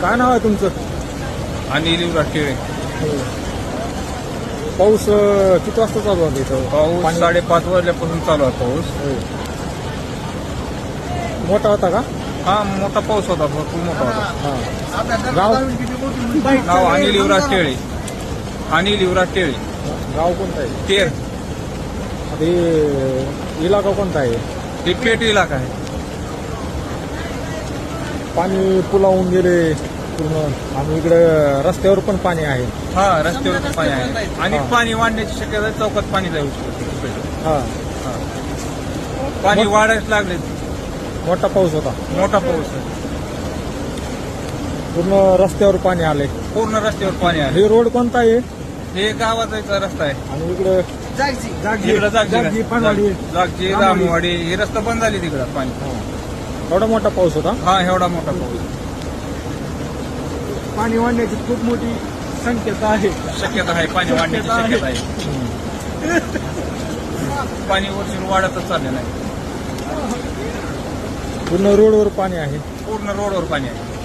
काय नाव आहे तुमचं? आणि लिवराज टिळे पाऊस अं, किती वाजता चालू आहे इथं? पाऊस पाणी- साडेपाच वाजल्यापासून चालू आहे पाऊस. होय. मोठा होता का? हा मोठा पाऊस होता भरपूर मोठा होता. हा. गाव नाव अनिल युवराज टिळे अनिल युवराज टिळे गाव कोणतं आहे? तेर आता हे इलाका कोणता आहे? हे पेट इलाका आहे. पाणी पुलावून गेले पूर्ण. आणि इकडे रस्त्यावर पण पाणी आहे. हा रस्त्यावर पाणी आहे. आणि. पाणी वाढण्याची शक्यता आहे, चौकात पाणी जाऊ शकतं. हा. हा. पाणी वाढायच लागले. मोठा पाऊस होता. मोठा पाऊस आहे. पूर्ण रस्त्यावर पाणी आले. पूर्ण रस्त्यावर पाणी आहे हे रोड कोणता आहे? हे गावाचा रस्ता आहे. आणि इकडे इकडं जागजी. जागजी, पानवाडी. जागजी रामवाडी. रामवाडी. हे रस्ता बंद झाले तिकडं पाणी. हा. एवढा मोठा पाऊस होता? हा एवढा मोठा पाऊस. पाणी वाढण्याची खूप मोठी शक्यता आहे. शक्यता आहे पाणी वाढण्याची शक्यता आहे. पाणी वर्षी वाढतच चाललेलं आहे. पूर्ण रोडवर पाणी आहे. पूर्ण रोडवर पाणी आहे.